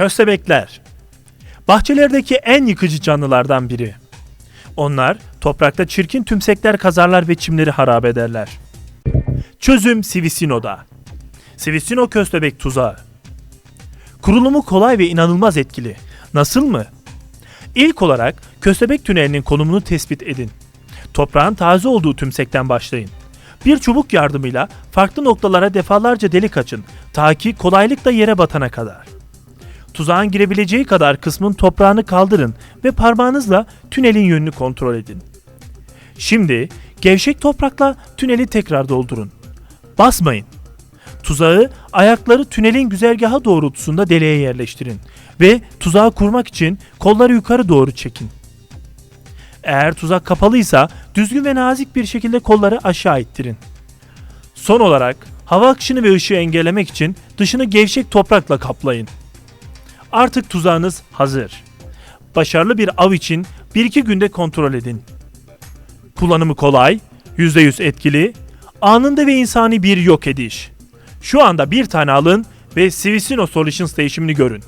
Köstebekler. Bahçelerdeki en yıkıcı canlılardan biri. Onlar toprakta çirkin tümsekler kazarlar ve çimleri harap ederler. Çözüm Sivisino'da. Sivisino köstebek tuzağı. Kurulumu kolay ve inanılmaz etkili. Nasıl mı? İlk olarak köstebek tünelinin konumunu tespit edin. Toprağın taze olduğu tümsekten başlayın. Bir çubuk yardımıyla farklı noktalara defalarca delik açın ta ki kolaylıkla yere batana kadar. Tuzağın girebileceği kadar kısmın toprağını kaldırın ve parmağınızla tünelin yönünü kontrol edin. Şimdi gevşek toprakla tüneli tekrar doldurun. Basmayın. Tuzağı ayakları tünelin güzergahı doğrultusunda deliğe yerleştirin ve tuzağı kurmak için kolları yukarı doğru çekin. Eğer tuzak kapalıysa düzgün ve nazik bir şekilde kolları aşağı ittirin. Son olarak hava akışını ve ışığı engellemek için dışını gevşek toprakla kaplayın. Artık tuzağınız hazır. Başarılı bir av için 1-2 günde kontrol edin. Kullanımı kolay, %100 etkili, anında ve insani bir yok ediş. Şu anda bir tane alın ve Sivisino Solutions değişimini görün.